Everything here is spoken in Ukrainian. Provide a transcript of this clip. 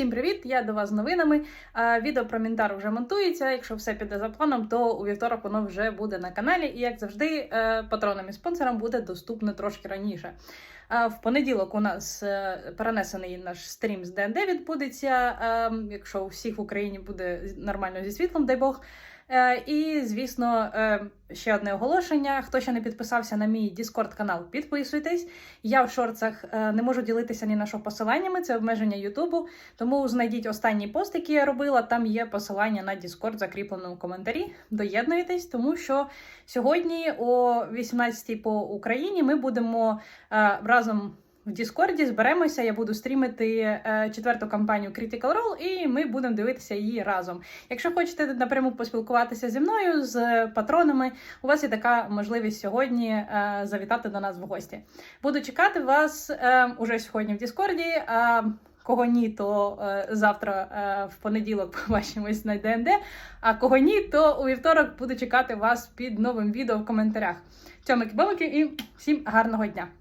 Всім привіт! Я до вас з новинами. Відео про Мінтар вже монтується. Якщо все піде за планом, то у вівторок воно вже буде на каналі. І як завжди, е, патронам і спонсорам буде доступно трошки раніше. В понеділок у нас е, перенесений наш стрім з ДНД відбудеться. е, Якщо у всіх в Україні буде нормально зі світлом, дай Бог. Е, І, звісно, ще одне оголошення. Хто ще не підписався на мій Discord канал, підписуйтесь. Я в шорцах не можу ділитися ні на що посиланнями, це обмеження Ютубу. Тому знайдіть останній пост, який я робила. Там є посилання на Discord, закріплено в коментарі. Доєднуйтесь, тому що сьогодні о 18-й по Україні ми будемо е, разом. В Діскорді зберемося, я буду стрімити е, четверту кампанію Critical Role, і ми будемо дивитися її разом. Якщо хочете напряму поспілкуватися зі мною, з патронами, у вас є така можливість сьогодні е, завітати до нас в гості. Буду чекати вас е, уже сьогодні в Діскорді. Кого ні, то завтра в понеділок побачимось на ДНД. А кого ні, то у вівторок буду чекати вас під новим відео в коментарях. Цьомики бомики і всім гарного дня!